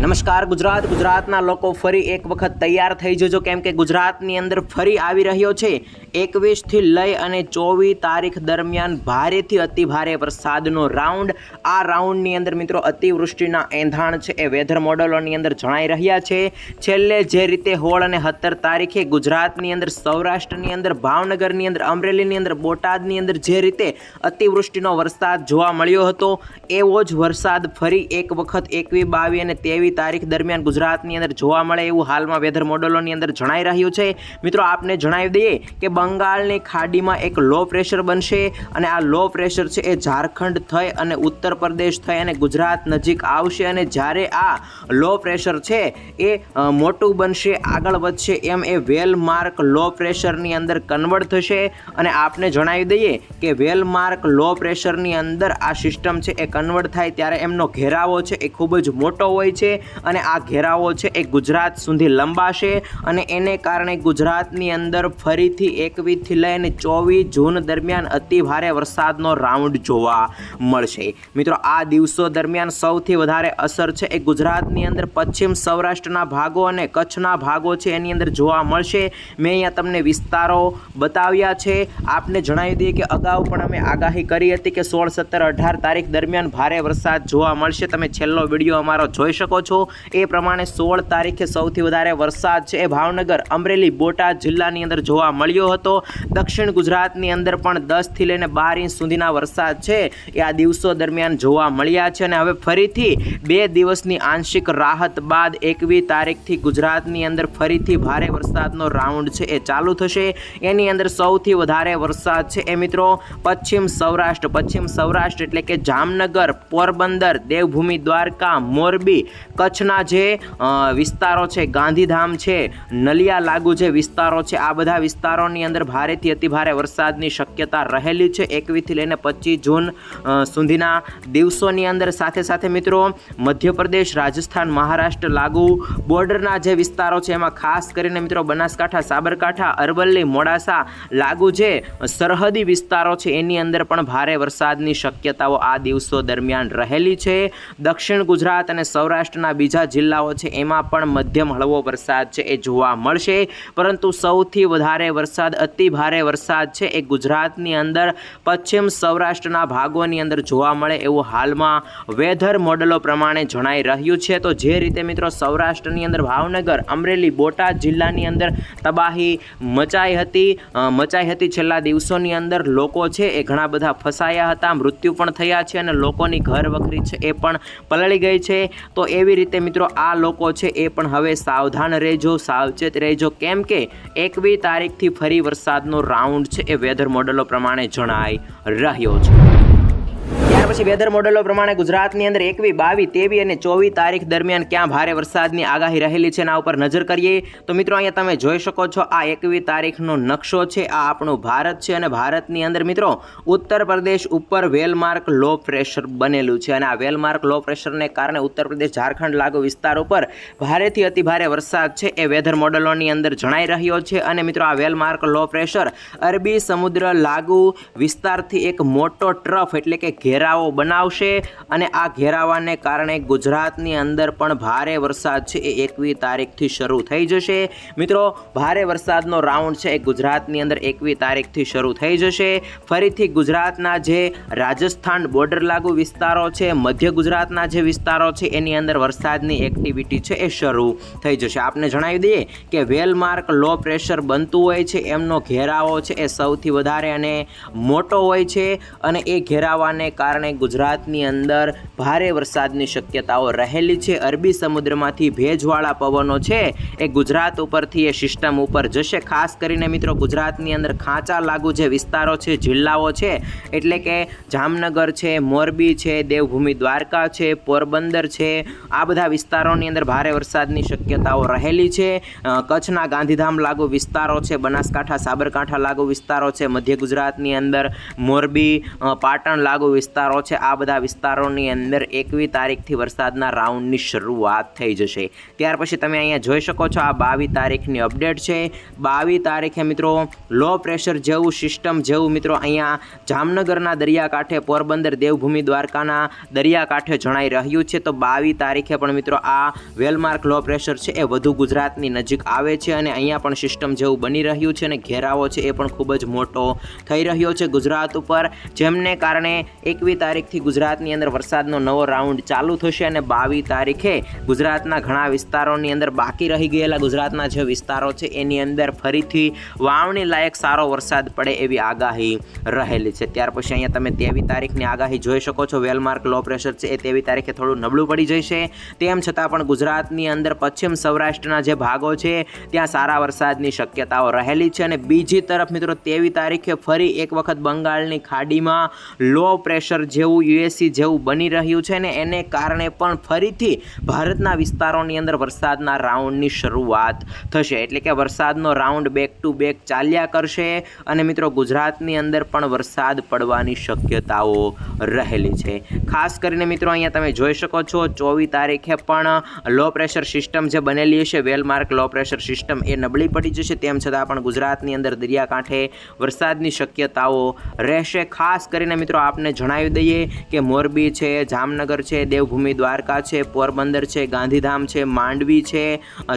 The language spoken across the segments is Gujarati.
નમસ્કાર, ગુજરાત. ગુજરાતના લોકો ફરી એક વખત તૈયાર થઈ જજો, કેમ કે ગુજરાતની અંદર ફરી આવી રહ્યો છે. એકવીસથી લઈ અને ચોવીસ તારીખ દરમિયાન ભારેથી અતિ ભારે વરસાદનો રાઉન્ડ. આ રાઉન્ડની અંદર મિત્રો અતિવૃષ્ટિના એંધાણ છે એ વેધર મોડલોની અંદર જણાઈ રહ્યા છે. છેલ્લે જે રીતે હોળ અને સત્તર તારીખે ગુજરાતની અંદર, સૌરાષ્ટ્રની અંદર, ભાવનગરની અંદર, અમરેલીની અંદર, બોટાદની અંદર જે રીતે અતિવૃષ્ટિનો વરસાદ જોવા મળ્યો હતો, એવો જ વરસાદ ફરી એક વખત એકવી બાવી અને તેવી તારીખ દરમિયાન ગુજરાતની અંદર જોવા મળે એવું હાલમાં વેધર મોડલોની અંદર જણાઈ રહ્યું છે. મિત્રો, આપને જણાવી દઈએ કે બંગાળની ખાડીમાં એક લો પ્રેશર બનશે અને આ લો પ્રેશર છે એ ઝારખંડ થઈ અને ઉત્તર પ્રદેશ થઈ અને ગુજરાત નજીક આવશે અને જ્યારે આ લો પ્રેશર છે એ મોટું બનશે, આગળ વધશે એમ એ વેલ માર્ક લો પ્રેશરની અંદર કન્વર્ટ થશે. અને આપને જણાવી દઈએ કે વેલ માર્ક લો પ્રેશરની અંદર આ સિસ્ટમ છે એ કન્વર્ટ થાય ત્યારે એમનો ઘેરાવો છે એ ખૂબ જ મોટો હોય છે. અને આ ઘેરાવો છે એ ગુજરાત સુધી લંબાશે અને એને કારણે ગુજરાતની અંદર ફરીથી એકવીસથી લઈને ચોવીસ જૂન દરમિયાન અતિ ભારે વરસાદનો રાઉન્ડ જોવા મળશે. મિત્રો, આ દિવસો દરમિયાન સૌથી વધારે અસર છે એ ગુજરાતની અંદર પશ્ચિમ સૌરાષ્ટ્રના ભાગો અને કચ્છના ભાગો છે એની અંદર જોવા મળશે. મેં અહીંયા તમને વિસ્તારો બતાવ્યા છે. આપને જણાવી દઈએ કે અગાઉ પણ અમે આગાહી કરી હતી કે સોળ, સત્તર, અઢાર તારીખ દરમિયાન ભારે વરસાદ જોવા મળશે. તમે છેલ્લો વીડિયો અમારો જોઈ શકો છો. એ પ્રમાણે સોળ તારીખે સૌથી વધારે વરસાદ છે. એ ભાવનગર, અમરેલી, બોટાદ જિલ્લાની અંદર જોવા મળ્યો હતો. દક્ષિણ ગુજરાતની અંદર પણ દસથી લઈને બાર ઇંચ સુધીના વરસાદ છે. એ આ દિવસો દરમિયાન જોવા મળ્યા છે અને હવે ફરીથી બે દિવસની આંશિક રાહત બાદ એકવીસ તારીખથી ગુજરાતની અંદર ફરીથી ભારે વરસાદનો રાઉન્ડ છે. એ ચાલુ થશે. એની અંદર સૌથી વધારે વરસાદ છે. એ મિત્રો પશ્ચિમ સૌરાષ્ટ્ર પશ્ચિમ સૌરાષ્ટ્ર એટલે કે જામનગર, પોરબંદર, દેવભૂમિ, દ્વારકા, મોરબી કચ્છના જે વિસ્તારો છે, ગાંધીધામ છે, નલિયા લાગુ જે વિસ્તારો છે, આ બધા વિસ્તારોની અંદર ભારેથી અતિ ભારે વરસાદની શક્યતા રહેલી છે. એકવીસથી લઈને પચીસ જૂન સુધીના દિવસોની અંદર સાથે સાથે મિત્રો મધ્યપ્રદેશ, રાજસ્થાન, મહારાષ્ટ્ર લાગુ બોર્ડરના જે વિસ્તારો છે, એમાં ખાસ કરીને મિત્રો બનાસકાંઠા, સાબરકાંઠા, અરવલ્લી, મોડાસા લાગુ જે સરહદી વિસ્તારો છે, એની અંદર પણ ભારે વરસાદની શક્યતાઓ આ દિવસો દરમિયાન રહેલી છે. દક્ષિણ ગુજરાત અને સૌરાષ્ટ્રના બીજા જિલ્લાઓ છે, એમાં પણ મધ્યમ હળવો વરસાદ છે, એ જોવા મળશે. પરંતુ સૌથી વધારે વરસાદ, અતિ ભારે વરસાદ છે, એ ગુજરાતની અંદર. પશ્ચિમ સૌરાષ્ટ્રના ભાગોની અંદર જોવા મળે એવું હાલમાં વેધર મોડલો પ્રમાણે જણાઈ રહ્યું છે. તો જે રીતે મિત્રો સૌરાષ્ટ્રની અંદર ભાવનગર, અમરેલી, બોટાદ જિલ્લાની અંદર તબાહી મચાઈ હતી. મચાઈ હતી છેલ્લા દિવસોની અંદર લોકો છે, એ ઘણા બધા ફસાયા હતા, મૃત્યુ પણ થયા છે અને લોકોની ઘર વખરી છે, એ પણ પલળી ગઈ છે. તો એવી રીતે મિત્રો આ લોકો છે એ પણ હવે સાવધાન રહેજો, સાવચેત રહેજો. કેમ કે એકવી તારીખથી ફરી વરસાદનો રાઉન્ડ છે એ વેધર મોડલો પ્રમાણે જણાઈ રહ્યો છે. પછી વેધર મોડલો પ્રમાણે ગુજરાતની અંદર એકવી, બાવી, તેવી અને ચોવીસ તારીખ દરમિયાન ક્યાં ભારે વરસાદની આગાહી રહેલી છે એના ઉપર નજર કરીએ, તો મિત્રો અહીંયા તમે જોઈ શકો છો આ એકવી તારીખનો નકશો છે, આ આપણું ભારત છે અને ભારતની અંદર મિત્રો ઉત્તર પ્રદેશ ઉપર વેલમાર્ક લો પ્રેશર બનેલું છે અને આ વેલમાર્ક લો પ્રેશરને કારણે ઉત્તર પ્રદેશ, ઝારખંડ લાગુ વિસ્તાર ઉપર ભારેથી અતિ ભારે વરસાદ છે એ વેધર મોડલોની અંદર જણાઈ રહ્યો છે અને મિત્રો આ વેલમાર્ક લો પ્રેશર અરબી સમુદ્ર લાગુ વિસ્તારથી એક મોટો ટ્રફ એટલે કે ઘેરાવો બનાવશે અને આ ઘેરાવાને કારણે ગુજરાતની અંદર પણ ભારે વરસાદ છે. એ એકવી તારીખથી શરૂ થઈ જશે. મિત્રો, ભારે વરસાદનો રાઉન્ડ છે. એ ગુજરાતની અંદર એકવી તારીખથી શરૂ થઈ જશે. ફરીથી ગુજરાતના જે રાજસ્થાન બોર્ડર લાગુ વિસ્તારો છે, મધ્ય ગુજરાતના જે વિસ્તારો છે, એની અંદર વરસાદની એક્ટિવિટી છે એ શરૂ થઈ જશે. આપને જણાવી દઈએ કે વેલમાર્ક લો પ્રેશર બનતું હોય છે. એમનો ઘેરાવો છે એ સૌથી વધારે અને મોટો હોય છે અને એ ઘેરાવાને કારણે ગુજરાતની અંદર ભારે વરસાદની શક્યતાઓ રહેલી છે. અરબી સમુદ્રમાંથી ભેજવાળા પવનો છે. એ ગુજરાત ઉપરથી એ સિસ્ટમ ઉપર જશે. ખાસ કરીને મિત્રો ગુજરાતની અંદર ખાંચા લાગુ જે વિસ્તારો છે, જિલ્લાઓ છે, એટલે કે જામનગર છે, મોરબી છે, દેવભૂમિ દ્વારકા છે, પોરબંદર છે, આ બધા વિસ્તારોની અંદર ભારે વરસાદની શક્યતાઓ રહેલી છે. કચ્છના ગાંધીધામ લાગુ વિસ્તારો છે, બનાસકાંઠા, સાબરકાંઠા લાગુ વિસ્તારો છે, મધ્ય ગુજરાતની અંદર મોરબી પાટણ લાગુ વિસ્તારો વિસ્તારો છે, આ બધા વિસ્તારોની અંદર એકવી તારીખથી વરસાદના રાઉન્ડની શરૂઆત થઈ જશે. ત્યાર પછી તમે અહીંયા જોઈ શકો છો, આ બાવીસ તારીખની અપડેટ છે. બાવીસ તારીખે મિત્રો, લો પ્રેશર જેવું સિસ્ટમ જેવું મિત્રો અહીંયા જામનગરના દરિયાકાંઠે પોરબંદર દેવભૂમિ દ્વારકાના દરિયાકાંઠે જણાઈ રહ્યું છે. તો બાવીસ તારીખે પણ મિત્રો આ વેલમાર્ક લો પ્રેશર છે, એ વધુ ગુજરાતની નજીક આવે છે અને અહીંયા પણ સિસ્ટમ જેવું બની રહ્યું છે અને ઘેરાવો છે એ પણ ખૂબ જ મોટો થઈ રહ્યો છે ગુજરાત ઉપર. જેમને કારણે એકવી તારીખથી ગુજરાતની અંદર વરસાદનો નવો રાઉન્ડ ચાલુ થશે અને બાવીસ તારીખે ગુજરાતના ઘણા વિસ્તારોની અંદર બાકી રહી ગયેલા ગુજરાતના જે વિસ્તારો છે, એની અંદર ફરીથી વાવણી લાયક સારો વરસાદ પડે એવી આગાહી રહેલી છે. ત્યાર પછી અહીંયા તમે તેવી તારીખની આગાહી જોઈ શકો છો. વેલમાર્ક લો પ્રેશર છે, એ તેવી તારીખે થોડું નબળું પડી જશે. તેમ છતાં પણ ગુજરાતની અંદર પશ્ચિમ સૌરાષ્ટ્રના જે ભાગો છે, ત્યાં સારા વરસાદની શક્યતાઓ રહેલી છે. અને બીજી તરફ મિત્રો તેવી તારીખે ફરી એક વખત બંગાળની ખાડીમાં લો પ્રેશર જેવું યુએસસી જેવું બની રહ્યું છે ને એને કારણે પણ ફરીથી ભારતના વિસ્તારોની અંદર વરસાદના રાઉન્ડની શરૂઆત થશે. એટલે કે વરસાદનો રાઉન્ડ બેક ટુ બેક ચાલ્યા કરશે અને મિત્રો ગુજરાતની અંદર પણ વરસાદ પડવાની શક્યતાઓ રહેલી છે. ખાસ કરીને મિત્રો અહીંયા તમે જોઈ શકો છો, ચોવીસ તારીખે પણ લો પ્રેશર સિસ્ટમ જે બનેલી હશે well mark low pressure system એ નબળી પડી જશે. તેમ છતાં પણ ગુજરાતની અંદર દરિયાકાંઠે વરસાદની શક્યતાઓ રહેશે. ખાસ કરીને મિત્રો આપને જણાવી દઈએ કે મોરબી છે, જામનગર છે, દેવભૂમિ દ્વારકા છે, પોરબંદર છે, ગાંધીધામ છે, માંડવી છે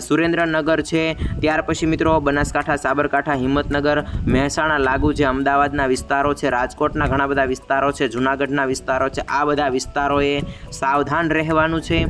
સુરેન્દ્રનગર છે. ત્યાર પછી મિત્રો બનાસકાંઠા, સાબરકાંઠા, હિંમતનગર, મહેસાણા, લાગુ જે અમદાવાદના વિસ્તારો છે, રાજકોટના ઘણા બધા વિસ્તારો છે, જૂનાગઢના વિસ્તારો છે, આ બધા વિસ્તારોએ સાવધાન રહેવાનું છે.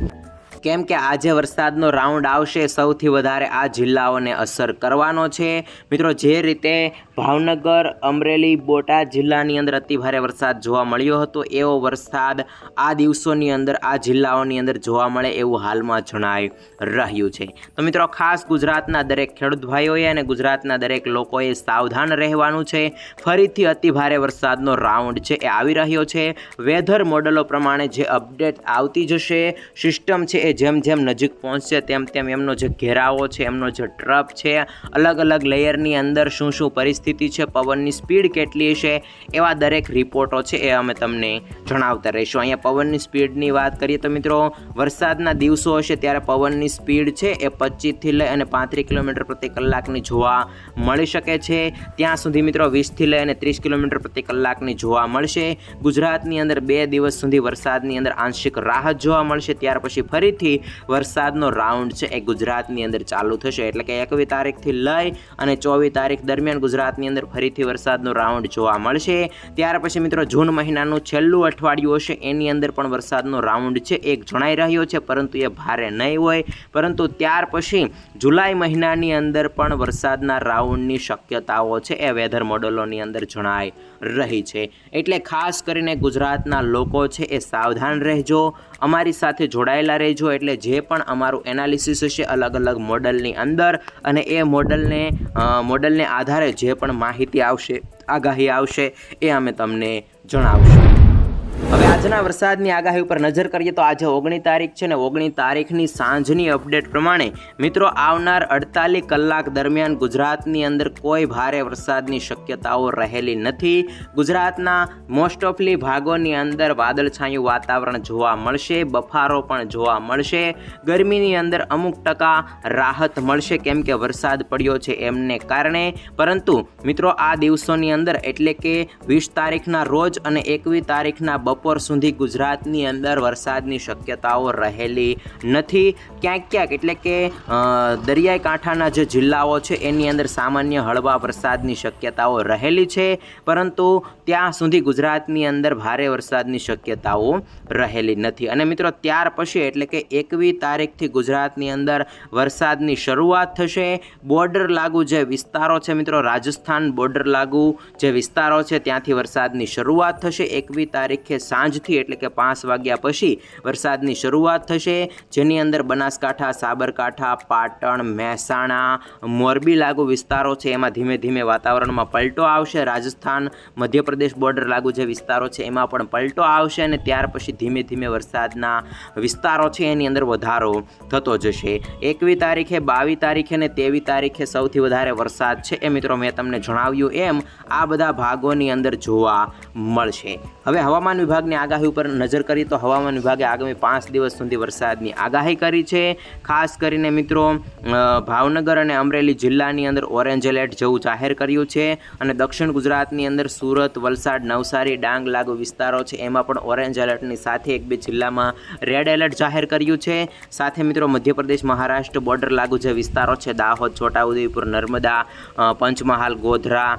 કેમ કે આજે વરસાદનો રાઉન્ડ આવશે, સૌથી વધારે આ જિલ્લાઓને અસર કરવાનો છે. મિત્રો જે રીતે ભાવનગર, અમરેલી, બોટાદ જિલ્લાની અંદર અતિભારે વરસાદ જોવા મળ્યો હતો. એવો વરસાદ આ દિવસોની અંદર, આ જિલ્લાઓની અંદર જોવા મળે એવું હાલમાં જણાઈ રહ્યું છે. તો મિત્રો, ખાસ ગુજરાતના દરેક ખેડૂત ભાઈઓએ અને ગુજરાતના દરેક લોકોએ સાવધાન રહેવાનું છે. ફરીથી અતિભારે વરસાદનો રાઉન્ડ છે એ આવી રહ્યો છે. વેધર મોડલો પ્રમાણે જે અપડેટ આવતી જશે, સિસ્ટમ છે એ જેમ જેમ નજીક પહોંચશે, તેમ તેમ એમનો જે ઘેરાવો છે, એમનો જે ટ્રપ છે, અલગ અલગ લેયરની અંદર શું શું પરિસ્થિતિ છે, પવનની સ્પીડ કેટલી છે, એવા દરેક રિપોર્ટો છે એ અમે તમને જણાવતા રહીશું. અહીંયા પવનની સ્પીડની વાત કરીએ તો મિત્રો, વરસાદના દિવસો હશે ત્યારે પવનની સ્પીડ છે એ પચીસથી લઈ અને પાંત્રીસ કિલોમીટર પ્રતિ કલાકની જોવા મળી શકે છે. ત્યાં સુધી મિત્રો વીસથી લઈ અને ત્રીસ કિલોમીટર પ્રતિ કલાકની જોવા મળશે. ગુજરાતની અંદર બે દિવસ સુધી વરસાદની અંદર આંશિક રાહત જોવા મળશે. ત્યાર પછી ફરીથી વરસાદનો રાઉન્ડ છે એ ગુજરાતની અંદર ચાલુ થશે. એટલે કે એકવી તારીખથી લઈ અને ચોવીસ તારીખ દરમિયાન ગુજરાતની અંદર ફરીથી વરસાદનો રાઉન્ડ જોવા મળશે. ત્યાર પછી મિત્રો જૂન મહિનાનું છેલ્લું અઠવાડિયું હશે. એની અંદર પણ વરસાદનો રાઉન્ડ છે એક જણાઈ રહ્યો છે, પરંતુ એ ભારે નહીં હોય. પરંતુ ત્યાર પછી જુલાઈ મહિનાની અંદર પણ વરસાદના રાઉન્ડની શક્યતાઓ છે, એ વેધર મોડલોની અંદર જણાઈ રહી છે. એટલે ખાસ કરીને ગુજરાતના લોકો છે એ સાવધાન રહેજો. અમારી સાથે જોડાયેલા રહેજો. એટલે જે પણ અમારું એનાલિસિસ હશે અલગ અલગ મોડલની અંદર અને એ મોડલને મોડલને આધારે જે પણ માહિતી આવશે, આગાહી આવશે એ અમે તમને જણાવશું. આજના વરસાદની આગાહી ઉપર નજર કરીએ તો આજે ઓગણી તારીખ છે ને ઓગણી તારીખની સાંજની અપડેટ પ્રમાણે મિત્રો આવનાર અડતાલીસ કલાક દરમિયાન ગુજરાતની અંદર કોઈ ભારે વરસાદની શક્યતાઓ રહેલી નથી. ગુજરાતના મોસ્ટ ઓફલી ભાગોની અંદર વાદળછાયું વાતાવરણ જોવા મળશે, બફારો પણ જોવા મળશે. ગરમીની અંદર અમુક ટકા રાહત મળશે કેમ કે વરસાદ પડ્યો છે એમને કારણે. પરંતુ મિત્રો આ દિવસોની અંદર એટલે કે વીસ તારીખના રોજ અને એકવીસ તારીખના બપોર સુધી ગુજરાતની અંદર વરસાદની શક્યતાઓ રહેલી નથી. ક્યાંક ક્યાંક એટલે કે દરિયાઈ કાંઠાના જે જિલ્લાઓ છે, એની અંદર સામાન્ય હળવા વરસાદની શક્યતાઓ રહેલી છે, પરંતુ ત્યાં સુધી ગુજરાતની અંદર ભારે વરસાદની શક્યતાઓ રહેલી નથી. અને મિત્રો, ત્યાર પછી એટલે કે એકવીસ તારીખથી ગુજરાતની અંદર વરસાદની શરૂઆત થશે. બોર્ડર લાગુ જે વિસ્તારો છે મિત્રો, રાજસ્થાન બોર્ડર લાગુ જે વિસ્તારો છે, ત્યાંથી વરસાદની શરૂઆત થશે. એકવીસ તારીખે સાંજથી એટલે કે પાંચ વાગ્યા પછી વરસાદની શરૂઆત થશે, જેની અંદર બનાસકાંઠા, સાબરકાંઠા, પાટણ, મહેસાણા, મોરબી લાગુ વિસ્તારો છે. એમાં ધીમે ધીમે વાતાવરણમાં પલટો આવશે. રાજસ્થાન, મધ્યપ્રદેશ બોર્ડર લાગુ જે વિસ્તારો છે, એમાં પણ પલટો આવશે અને ત્યાર પછી ધીમે ધીમે વરસાદના વિસ્તારો છે, એની અંદર વધારો થતો જશે. એકવી તારીખે બાવીસ તારીખે અને તેવી તારીખે સૌથી વધારે વરસાદ છે એ મિત્રો મેં તમને જણાવ્યું એમ આ બધા ભાગોની અંદર જોવા મળશે. હવે હવામાન વિભાગની આગાહી ઉપર નજર કરીએ તો હવામાન વિભાગે આગામી પાંચ દિવસ સુધી વરસાદની આગાહી કરી છે. ખાસ કરીને મિત્રો ભાવનગર અને અમરેલી જિલ્લાની અંદર ઓરેન્જ એલર્ટ જેવું જાહેર કર્યું છે અને દક્ષિણ ગુજરાતની અંદર સુરત, વલસાડ, નવસારી, ડાંગ લાગુ વિસ્તારો છે. એમાં પણ ઓરેન્જ એલર્ટની સાથે એક બે જિલ્લામાં રેડ એલર્ટ જાહેર કર્યું છે. સાથે મિત્રો, મધ્યપ્રદેશ, મહારાષ્ટ્ર, બોર્ડર લાગુ જે વિસ્તારો છે, દાહોદ, છોટાઉદેપુર, નર્મદા પંચમહાલ, ગોધરા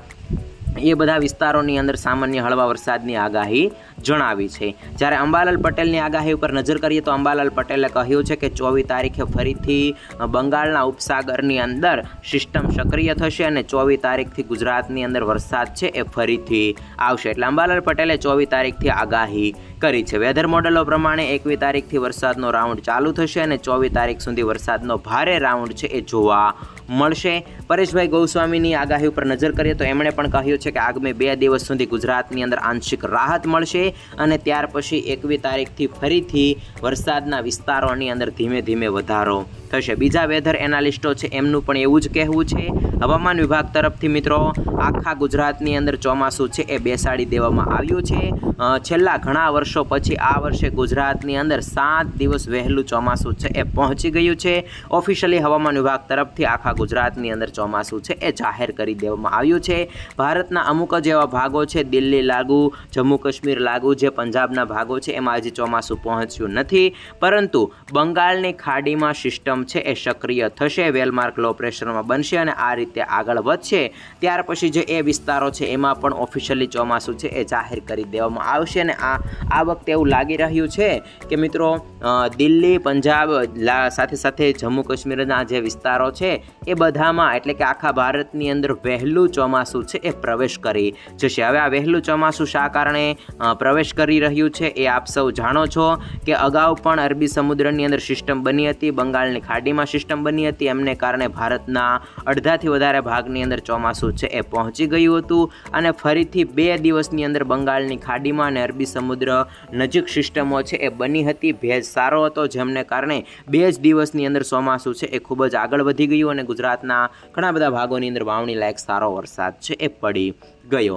એ બધા વિસ્તારોની અંદર સામાન્ય હળવા વરસાદની આગાહી જણાવી છે. જ્યારે અંબાલાલ પટેલની આગાહી ઉપર નજર કરીએ તો અંબાલાલ પટેલે કહ્યું છે કે ચોવીસ તારીખે ફરીથી બંગાળના ઉપસાગરની અંદર સિસ્ટમ સક્રિય થશે અને ચોવીસ તારીખથી ગુજરાતની અંદર વરસાદ છે એ ફરીથી આવશે. એટલે અંબાલાલ પટેલે ચોવીસ તારીખથી આગાહી કરી છે. વેધર મોડેલો પ્રમાણે એકવીસ તારીખથી વરસાદનો રાઉન્ડ ચાલુ થશે અને ચોવીસ તારીખ સુધી વરસાદનો ભારે રાઉન્ડ છે એ જોવા મળશે. પરેશભાઈ ગૌસ્વામીની આગાહી ઉપર નજર કરીએ તો એમણે પણ કહ્યું છે કે આગામી બે દિવસ સુધી ગુજરાતની અંદર આંશિક રાહત મળશે અને ત્યાર પછી એકવીસ તારીખથી ફરીથી વરસાદના વિસ્તારોની અંદર ધીમે ધીમે વધારો થશે. બીજા વેધર એનાલિસ્ટો છે, એમનું પણ એવું જ કહેવું છે. હવામાન વિભાગ તરફથી મિત્રો, આખા ગુજરાતની અંદર ચોમાસું છે, એ બેસાડી દેવામાં આવ્યું છે. છેલ્લા ઘણા વર્ષો પછી આ વર્ષે ગુજરાતની અંદર સાત દિવસ વહેલું ચોમાસું છે, એ પહોંચી ગયું છે. ઓફિશિયલી હવામાન વિભાગ તરફથી આખા ગુજરાતની અંદર ચોમાસું છે, એ જાહેર કરી દેવામાં આવ્યું છે. ભારતના અમુક જ એવા ભાગો છે, દિલ્હી લાગુ, જમ્મુ કાશ્મીર લાગુ, જે પંજાબના ભાગો છે, એમાં હજી ચોમાસું પહોંચ્યું નથી. પરંતુ બંગાળની ખાડીમાં સિસ્ટમ છે એ સક્રિય થશે વેલમાર્ક લો પ્રેશરમાં બનશે અને આ રીતે આગળ વધશે. ત્યાર પછી જે એ વિસ્તારો છે એમાં પણ ઓફિશિયલી ચોમાસું છે એ જાહેર કરી દેવામાં આવશે અને આ આ વખતે એવું લાગી રહ્યું છે કે મિત્રો દિલ્હી, પંજાબ સાથે સાથે જમ્મુ કાશ્મીરના જે વિસ્તારો છે એ બધામાં એટલે કે આખા ભારતની અંદર વહેલું ચોમાસું છે એ પ્રવેશ કરી જશે. હવે આ વહેલું ચોમાસું શા કારણે પ્રવેશ કરી રહ્યું છે એ આપ સૌ જાણો છો કે અગાઉ પણ અરબી સમુદ્રની અંદર સિસ્ટમ બની હતી, બંગાળની ખાડીમાં સિસ્ટમ બની હતી. એમને કારણે ભારતના અડધાથી વધારે ભાગની અંદર ચોમાસું છે એ પહોંચી ગયું હતું અને ફરીથી બે દિવસની અંદર બંગાળની ખાડીમાં અને અરબી સમુદ્ર નજીક સિસ્ટમો છે એ બની હતી. ભેજ સારો હતો, જેમને કારણે બે જ દિવસની અંદર ચોમાસું છે એ ખૂબ જ આગળ વધી ગયું અને ગુજરાતના ઘણા બધા ભાગોની અંદર વાવણી લાયક સારો વરસાદ છે એ પડી ગયો.